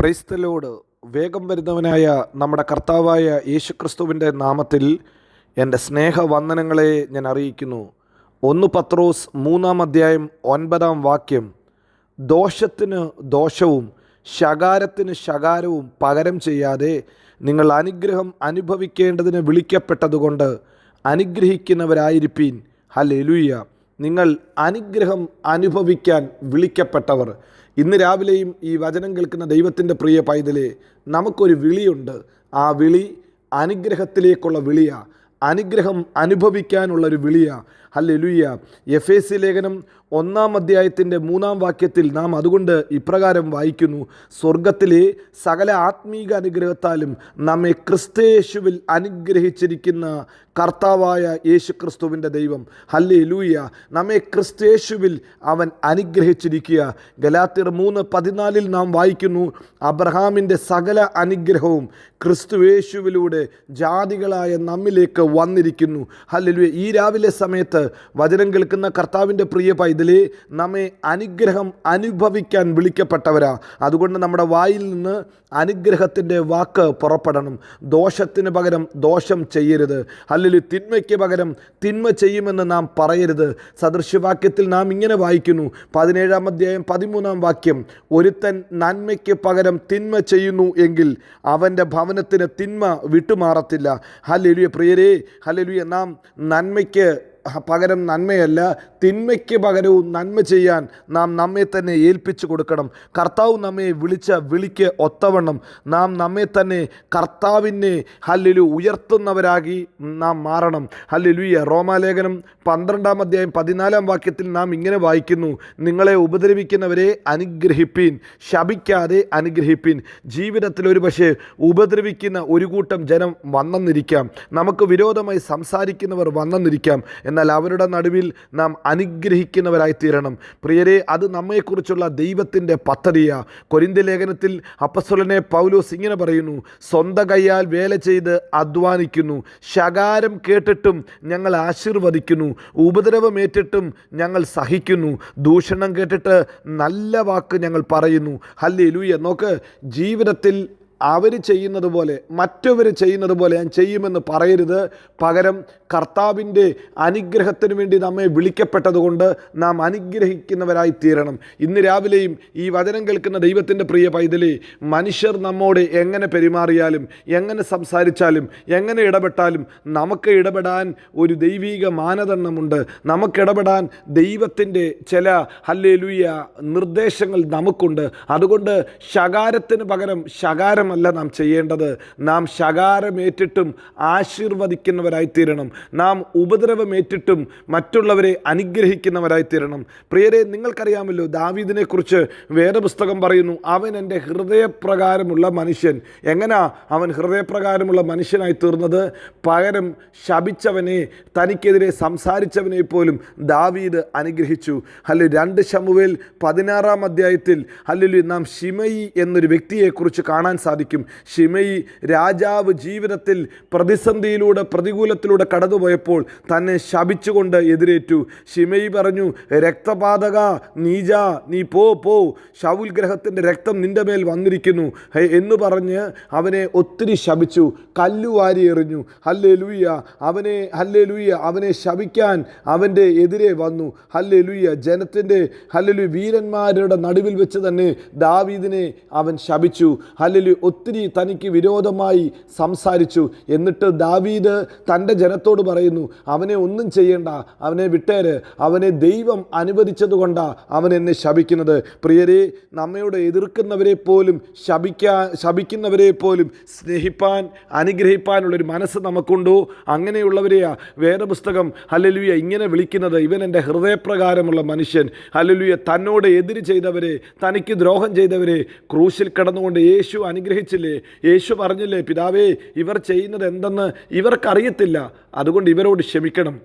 ക്രൈസ്തലോട് വേഗം വരുന്നവനായ നമ്മുടെ കർത്താവായ യേശുക്രിസ്തുവിന്റെ നാമത്തിൽ എന്റെ സ്നേഹവന്ദനങ്ങളെ ഞാൻ അറിയിക്കുന്നു. ഒന്ന് പത്രോസ് മൂന്നാം അധ്യായം ഒൻപതാം വാക്യം. ദോഷത്തിന് ദോഷവും ശകാരത്തിന് ശകാരവും പകരം ചെയ്യാതെ നിങ്ങൾ അനുഗ്രഹം അനുഭവിക്കേണ്ടതിന് വിളിക്കപ്പെട്ടതുകൊണ്ട് അനുഗ്രഹിക്കുന്നവരായിരിപ്പീൻ. ഹല്ലേലൂയ. നിങ്ങൾ അനുഗ്രഹം അനുഭവിക്കാൻ വിളിക്കപ്പെട്ടവർ. ഇന്ന് രാവിലെയും ഈ വചനം കേൾക്കുന്ന ദൈവത്തിന്റെ പ്രിയ പൈതലെ നമുക്കൊരു വിളിയുണ്ട്. ആ വിളി അനുഗ്രഹത്തിലേക്കുള്ള വിളിയാ. അനുഗ്രഹം അനുഭവിക്കാനുള്ള ഒരു വിളിയാ. ഹല്ലേലൂയ എഫ് എ സി ലേഖനം ഒന്നാം അധ്യായത്തിന്റെ മൂന്നാം വാക്യത്തിൽ നാം അതുകൊണ്ട് ഇപ്രകാരം വായിക്കുന്നു. സ്വർഗത്തിലെ സകല ആത്മീക അനുഗ്രഹത്താലും നമ്മെ ക്രിസ്തയേശുവിൽ അനുഗ്രഹിച്ചിരിക്കുന്ന കർത്താവായ യേശു ക്രിസ്തുവിന്റെ ദൈവം. ഹല്ലേ ലൂയ നമ്മെ ക്രിസ്തേശുവിൽ അവൻ അനുഗ്രഹിച്ചിരിക്കുക. ഗലാത്തിർ മൂന്ന് പതിനാലിൽ നാം വായിക്കുന്നു അബ്രഹാമിന്റെ സകല അനുഗ്രഹവും ക്രിസ്തുവേശുവിലൂടെ ജാതികളായ നമ്മിലേക്ക് വന്നിരിക്കുന്നു. ഹല്ലേലൂയ. ഈ രാവിലെ സമയത്ത് വചനം കേൾക്കുന്ന കർത്താവിന്റെ പ്രിയ പൈതലേ നമ്മെ അനുഗ്രഹം അനുഭവിക്കാൻ വിളിക്കപ്പെട്ടവരാ. അതുകൊണ്ട് നമ്മുടെ വായിൽ നിന്ന് അനുഗ്രഹത്തിന്റെ വാക്ക് പുറപ്പെടണം. ദോഷത്തിന് പകരം ദോഷം ചെയ്യരുത്. അല്ലെങ്കിൽ തിന്മയ്ക്ക് പകരം തിന്മ ചെയ്യുമെന്ന് നാം പറയരുത്. സദൃശ്യവാക്യത്തിൽ നാം ഇങ്ങനെ വായിക്കുന്നു. പതിനേഴാം അധ്യായം പതിമൂന്നാം വാക്യം ഒരുത്തൻ നന്മയ്ക്ക് പകരം തിന്മ ചെയ്യുന്നു എങ്കിൽ അവന്റെ ഭവനത്തിന് തിന്മ വിട്ടുമാറത്തില്ല. ഹലലുയ പ്രിയരേ ഹലലുയ നാം നന്മയ്ക്ക് പകരം നന്മയല്ല തിന്മയ്ക്ക് പകരവും നന്മ ചെയ്യാൻ നാം നമ്മെ തന്നെ ഏൽപ്പിച്ചു കൊടുക്കണം. കർത്താവ് നമ്മെ വിളിച്ച വിളിക്ക് ഒത്തവണ്ണം നാം നമ്മെ തന്നെ കർത്താവിനെ ഹല്ലിലു ഉയർത്തുന്നവരാകി നാം മാറണം. ഹല്ലിലുയ. റോമാലേഖനം പന്ത്രണ്ടാം അധ്യായം പതിനാലാം വാക്യത്തിൽ നാം ഇങ്ങനെ വായിക്കുന്നു. നിങ്ങളെ ഉപദ്രവിക്കുന്നവരെ അനുഗ്രഹിപ്പീൻ ശപിക്കാതെ അനുഗ്രഹിപ്പീൻ. ജീവിതത്തിൽ ഒരു പക്ഷേ ഉപദ്രവിക്കുന്ന ഒരു കൂട്ടം ജനം വന്നെന്നിരിക്കാം. നമുക്ക് വിരോധമായി സംസാരിക്കുന്നവർ വന്നെന്നിരിക്കാം. എന്നാൽ അവരുടെ നടുവിൽ നാം അനുഗ്രഹിക്കുന്നവരായിത്തീരണം. പ്രിയരെ അത് നമ്മെക്കുറിച്ചുള്ള ദൈവത്തിന്റെ പദ്ധതിയാണ് കൊരിന്ത ലേഖനത്തിൽ അപ്പസ്വലനെ പൗലോസ് ഇങ്ങനെ പറയുന്നു സ്വന്തം കൈയാൽ വേല ചെയ്ത് അധ്വാനിക്കുന്നു ശകാരം കേട്ടിട്ടും ഞങ്ങൾ ആശീർവദിക്കുന്നു ഉപദ്രവമേറ്റിട്ടും ഞങ്ങൾ സഹിക്കുന്നു ദൂഷണം കേട്ടിട്ട് നല്ല വാക്ക് ഞങ്ങൾ പറയുന്നു. ഹല്ലേ ലൂയ നോക്ക് ജീവിതത്തിൽ അവർ ചെയ്യുന്നത് പോലെ മറ്റവർ ചെയ്യുന്നത് പോലെ ഞാൻ ചെയ്യുമെന്ന് പറയരുത്. പകരം കർത്താവിന്റെ അനുഗ്രഹത്തിന് വേണ്ടി നമ്മെ വിളിക്കപ്പെട്ടതുകൊണ്ട് നാം അനുഗ്രഹിക്കുന്നവരായി തീരണം. ഇന്ന് രാവിലെയും ഈ വചനം കേൾക്കുന്ന ദൈവത്തിന്റെ പ്രിയ പൈതലി മനുഷ്യർ നമ്മോട് എങ്ങനെ പെരുമാറിയാലും എങ്ങനെ സംസാരിച്ചാലും എങ്ങനെ ഇടപെട്ടാലും നമുക്ക് ഇടപെടാൻ ഒരു ദൈവീക മാനദണ്ഡമുണ്ട്. നമുക്കിടപെടാൻ ദൈവത്തിന്റെ ചില ഹല്ലേലൂയ നിർദ്ദേശങ്ങൾ നമുക്കുണ്ട്. അതുകൊണ്ട് ശകാരത്തിന് പകരം ശകാരമല്ല നാം ചെയ്യേണ്ടത് നാം ശകാരമേറ്റിട്ടും ആശീർവദിക്കുന്നവരായിത്തീരണം. നാം ഉപദ്രവമേറ്റിട്ടും മറ്റുള്ളവരെ അനുഗ്രഹിക്കുന്നവരായിത്തീരണം. പ്രിയരെ നിങ്ങൾക്കറിയാമല്ലോ ദാവീദിനെ കുറിച്ച് വേദപുസ്തകം പറയുന്നു അവൻ എന്റെ ഹൃദയപ്രകാരമുള്ള മനുഷ്യൻ. എങ്ങനാ അവൻ ഹൃദയപ്രകാരമുള്ള മനുഷ്യനായി തീർന്നത് പകരം ശപിച്ചവനെ തനിക്കെതിരെ സംസാരിച്ചവനെ പോലും ദാവീദ് അനുഗ്രഹിച്ചു. അല്ലെ രണ്ട് ശമുവേൽ പതിനാറാം അധ്യായത്തിൽ അല്ലെങ്കിൽ നാം ഷിമയി എന്നൊരു വ്യക്തിയെക്കുറിച്ച് കാണാൻ സാധിക്കും. ഷിമയി രാജാവ് ജീവിതത്തിൽ പ്രതിസന്ധിയിലൂടെ പ്രതികൂലത്തിലൂടെ കടന്നുപോയപ്പോൾ തന്നെ ശപിച്ചുകൊണ്ട് എതിരേറ്റു. ഷിമയി പറഞ്ഞു രക്തപാതക നീജ നീ പോ പോ. ഷൗൽ ഗ്രഹത്തിന്റെ രക്തം നിന്റെ മേൽ വന്നിരിക്കുന്നു. എന്ന് പറഞ്ഞ് അവനെ ഒത്തിരി ശപിച്ചു. കല്ലുവാരി എറിഞ്ഞു. ഹല്ലേ ലൂയ്യ അവനെ ഹല്ലേ ലൂയ്യ അവനെ ശപിക്കാൻ അവന്റെ എതിരെ വന്നു. ഹല്ലേ ലൂയ്യ ജനത്തിന്റെ ഹല്ലലു വീരന്മാരുടെ നടുവിൽ വെച്ച് തന്നെ ദാവീദിനെ അവൻ ശപിച്ചു. ഹല്ലലു ഒത്തിരി തനിക്ക് വിരോധമായി സംസാരിച്ചു. എന്നിട്ട് ദാവീദ് തന്റെ ജനത്തോട് പറയുന്നു അവനെ ഒന്നും ചെയ്യേണ്ട അവനെ വിട്ടേര്. അവനെ ദൈവം അനുവദിച്ചതുകൊണ്ടാണ് അവൻ എന്നെ ശപിക്കുന്നത്. പ്രിയരെ നമ്മയോട് എതിർക്കുന്നവരെ പോലും ശപിക്കാൻ ശപിക്കുന്നവരെ പോലും സ്നേഹിപ്പാൻ അനുഗ്രഹിപ്പാനുള്ളൊരു മനസ്സ് നമുക്കുണ്ടോ? അങ്ങനെയുള്ളവരെയാ വേദപുസ്തകം ഹലലുവിയ ഇങ്ങനെ വിളിക്കുന്നത്. ഇവൻ എന്റെ ഹൃദയപ്രകാരമുള്ള മനുഷ്യൻ. ഹലലുവിയ തന്നോട് എതിര് ചെയ്തവരെ തനിക്ക് ദ്രോഹം ചെയ്തവരെ ക്രൂശിൽ കടന്നുകൊണ്ട് യേശു അനുഗ്രഹിച്ചില്ലേ യേശു പറഞ്ഞില്ലേ പിതാവേ ഇവർ ചെയ്യുന്നത് എന്തെന്ന് ഇവർക്കറിയത്തില്ല. അതുകൊണ്ട് ഇവരോട് ക്ഷമിക്കണം.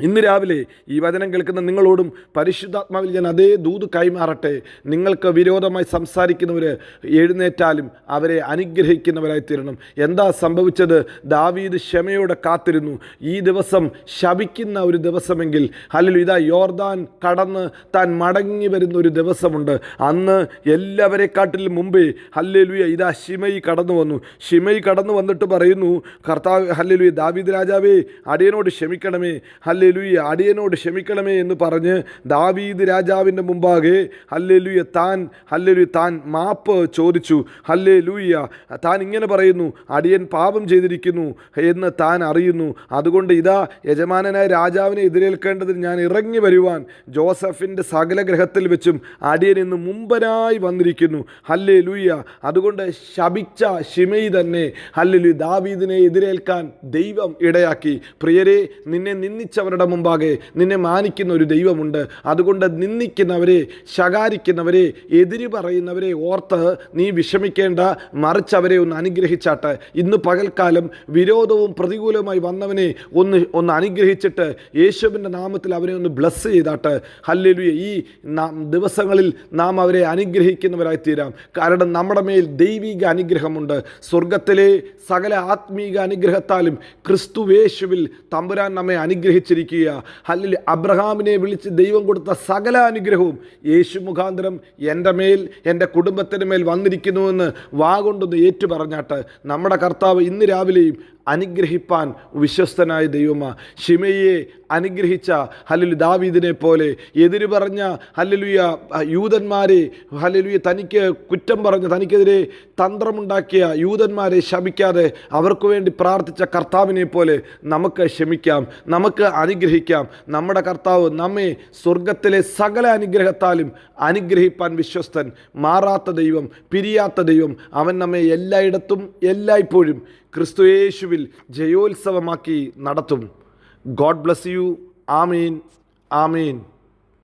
ഇന്ന് രാവിലെ ഈ വചനം കേൾക്കുന്ന നിങ്ങളോടും പരിശുദ്ധാത്മാവിൽ ഞാൻ അതേ ദൂത് കൈമാറട്ടെ. നിങ്ങൾക്ക് വിരോധമായി സംസാരിക്കുന്നവർ എഴുന്നേറ്റാലും അവരെ അനുഗ്രഹിക്കുന്നവരായി തീരണം. എന്താ സംഭവിച്ചത്? ദാവീദ് ക്ഷമയോടെ കാത്തിരുന്നു. ഈ ദിവസം ശപിക്കുന്ന ഒരു ദിവസമെങ്കിൽ അല്ലെങ്കിൽ ഇതാ യോർദാൻ കടന്ന് താൻ മടങ്ങി വരുന്ന ഒരു ദിവസമുണ്ട്. അന്ന് എല്ലാവരെക്കാട്ടിലും മുമ്പേ ഹല്ലേലുയ ഇതാ ഷിമയി കടന്നു വന്നു. ഷിമയി കടന്നു വന്നിട്ട് പറയുന്നു കർത്താവ് ഹല്ലേലുയ ദാവീദ് രാജാവേ അടിയനോട് ക്ഷമിക്കണമേ. ഹല്ലേലുയ അടിയനോട് ക്ഷമിക്കണമേ എന്ന് പറഞ്ഞ് ദാവീദ് രാജാവിന്റെ മുമ്പാകെ ഹല്ലേലുയ താൻ ഹല്ലേലുയ താൻ മാപ്പ് ചോദിച്ചു. ഹല്ലേലൂയ താൻ ഇങ്ങനെ പറയുന്നു അടിയൻ പാപം ചെയ്തിരിക്കുന്നു എന്ന് താൻ അറിയുന്നു. അതുകൊണ്ട് ഇതാ യജമാനനായ രാജാവിനെ എതിരേൽക്കേണ്ടതിന് ഞാൻ ഇറങ്ങി വരുവാൻ ജോസഫിന്റെ സകല ഗ്രഹത്തിൽ വെച്ചും അടിയൻ ഇന്ന് മുമ്പനായി വന്നിരിക്കുന്നു. ഹല്ലേ അതുകൊണ്ട് ശപിച്ച ഷിമയി തന്നെ ഹല്ലേലു ദാവീദിനെ എതിരേൽക്കാൻ ദൈവം ഇടയാക്കി. പ്രിയരെ നിന്നെ നിന്ദിച്ചവരുടെ മുമ്പാകെ നിന്നെ മാനിക്കുന്ന ഒരു ദൈവമുണ്ട്. അതുകൊണ്ട് നിന്ദിക്കുന്നവരെ ശകാരിക്കുന്നവരെ എതിര് പറയുന്നവരെ ഓർത്ത് നീ വിഷമിക്കേണ്ട. മറിച്ച് അവരെ ഒന്ന് അനുഗ്രഹിച്ചാട്ട്. ഇന്ന് പകൽക്കാലം വിരോധവും പ്രതികൂലവുമായി വന്നവനെ ഒന്ന് ഒന്ന് അനുഗ്രഹിച്ചിട്ട് യേശുവിന്റെ നാമത്തിൽ അവരെ ഒന്ന് ബ്ലസ് ചെയ്താട്ട്. ഹല്ലേലൂയ. ഈ ദിവസങ്ങളിൽ നാം അവരെ അനുഗ്രഹിക്കുന്നവരായി തീരാം കാരണം നമ്മുടെ മേൽ ദൈവിക അനുഗ്രഹമുണ്ട്. സ്വർഗത്തിലെ സകല ആത്മീക അനുഗ്രഹത്താലും ക്രിസ്തുവേശുവിൽ തമ്പുരാൻ നമ്മെ അനുഗ്രഹിച്ചിരിക്കുക അല്ലെങ്കിൽ അബ്രഹാമിനെ വിളിച്ച് ദൈവം കൊടുത്ത സകല അനുഗ്രഹവും യേശു മുഖാന്തരം എന്റെ മേൽ എന്റെ കുടുംബത്തിന് മേൽ വന്നിരിക്കുന്നുവെന്ന് വാഗൊണ്ടൊന്ന് ഏറ്റുപറഞ്ഞാട്ട് നമ്മുടെ കർത്താവ് ഇന്ന് രാവിലെയും അനുഗ്രഹിപ്പാൻ വിശ്വസ്തനായ ദൈവമ. ഷിമയെ അനുഗ്രഹിച്ച ഹലലു ദാവീദിനെ പോലെ എതിര് പറഞ്ഞ ഹലലുയ യൂതന്മാരെ ഹലലുയ തനിക്ക് കുറ്റം പറഞ്ഞ തനിക്കെതിരെ തന്ത്രമുണ്ടാക്കിയ യൂതന്മാരെ ശപിക്കാതെ അവർക്ക് വേണ്ടി പ്രാർത്ഥിച്ച കർത്താവിനെ പോലെ നമുക്ക് ക്ഷമിക്കാം നമുക്ക് അനുഗ്രഹിക്കാം. നമ്മുടെ കർത്താവ് നമ്മെ സ്വർഗത്തിലെ സകല അനുഗ്രഹത്താലും അനുഗ്രഹിപ്പാൻ വിശ്വസ്തൻ. മാറാത്ത ദൈവം പിരിയാത്ത ദൈവം അവൻ നമ്മെ എല്ലായിടത്തും എല്ലായ്പ്പോഴും ക്രിസ്തുയേശുവിൽ ജയോത്സവമാക്കി നടത്തും. God bless you. Amin. Amin.